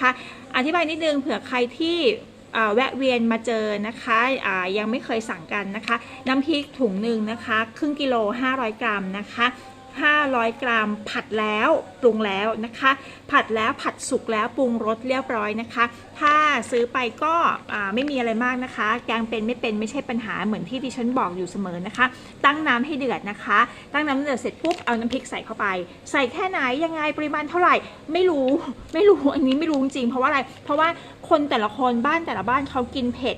นะคะ อธิบายนิดนึงเผื่อใครที่แวะเวียนมาเจอนะคะะยังไม่เคยสั่งกันนะคะ น้ำพริกถุงหนึ่งนะคะ ครึ่งกิโล 500 กรัมนะคะ 500 กรัม ผัดแล้วปรุงแล้วนะคะ ผัดแล้วผัดสุกแล้วปรุงรสเรียบร้อยนะคะ ถ้าซื้อไปก็ไม่มีอะไรมากนะคะ แกงเป็นไม่เป็นไม่ใช่ปัญหาเหมือนที่ดิฉันบอกอยู่เสมอนะคะ ตั้งน้ำให้เดือดนะคะ ตั้งน้ำเดือดเสร็จปุ๊บเอาน้ำพริกใส่เข้าไป ใส่แค่ไหนยังไงปริมาณเท่าไหร่ไม่รู้ไม่รู้อันนี้ไม่รู้จริงเพราะว่าอะไรเพราะว่าคนแต่ละคนบ้านแต่ละบ้านเขากินเผ็ด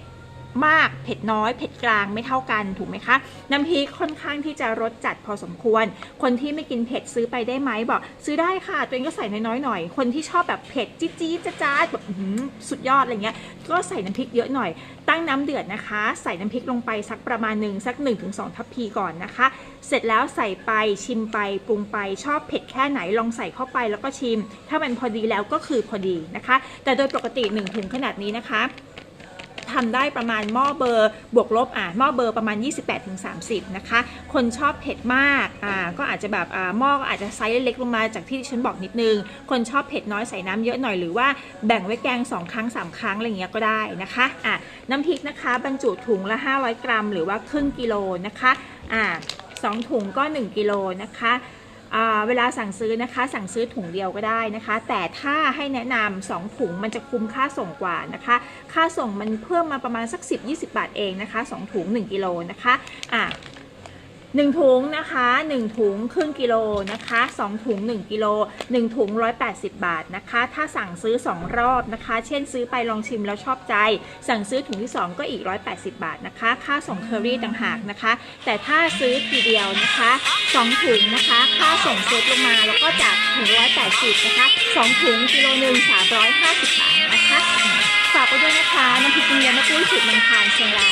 มากเผ็ดน้อยเผ็ดกลางไม่เท่ากันถูกไหมคะน้ำพริกค่อนข้างที่จะรสจัดพอสมควร คนที่ไม่กินเผ็ดซื้อไปได้ไหมบอก ซื้อได้ค่ะ ตัวเองก็ใส่น้อยๆหน่อย คนที่ชอบแบบเผ็ดจี๊ดจี๊ดจ้าดแบบสุดยอดอะไรเงี้ยก็ใส่น้ำพริกเยอะหน่อย ตั้งน้ำเดือดนะคะ ใส่น้ำพริกลงไปสักประมาณหนึ่งสัก 1-2 ทัพพีก่อนนะคะ เสร็จแล้วใส่ไปชิมไปปรุงไปชอบเผ็ดแค่ไหนลองใส่เข้าไปแล้วก็ชิม ถ้ามันพอดีแล้วก็คือพอดีนะคะ แต่โดยปกติ1ถุงขนาดนี้นะคะ ทำได้ประมาณหม้อเบอร์บวกลบอะหม้อเบอร์ประมาณ 28-30 นะคะ คนชอบเผ็ดมากอ่าก็อาจจะแบบอ่าหม้อก็อาจจะไซส์เล็กลงมาจากที่ฉันบอกนิดนึง คนชอบเผ็ดน้อยใส่น้ำเยอะหน่อยหรือว่าแบ่งไว้แกง 2 ครั้ง 3 ครั้งอะไรเงี้ยก็ได้นะคะอะน้ำพริกนะคะบรรจุถุงละ 500 กรัม หรือว่าครึ่งกิโลนะคะอ่าสองถุงก็ 1 กิโลนะคะ เวลาสั่งซื้อนะคะ สั่งซื้อถุงเดียวก็ได้นะคะ แต่ถ้าให้แนะนำสองถุงมันจะคุ้มค่าส่งกว่านะคะ ค่าส่งมันเพิ่มมาประมาณสัก 10-20 บาทเองนะคะสองถุง 1กิโลนะคะอะ หนึ่งถุงนะคะหนึ่งถุงครึ่งกิโลนะคะสองถุง 1 กิโลหนึ่งถุง 180 บาทนะคะ ถ้าสั่งซื้อ 2 รอบนะคะ เช่นซื้อไปลองชิมแล้วชอบใจ สั่งซื้อถุงที่ 2 ก็อีก 180 บาทนะคะ ค่าส่งเคอรี่ต่างหากนะคะ แต่ถ้าซื้อทีเดียวนะคะสองถุงนะคะ ค่าส่งเซตลงมาแล้วก็จากถุง180 นะคะสองถุงกิโลหนึ่ง350 บาทนะคะ ฝากไปด้วยนะคะน้ำพริกเนียมแม่ปุ้ยสูตรเมืองคานเชียงราย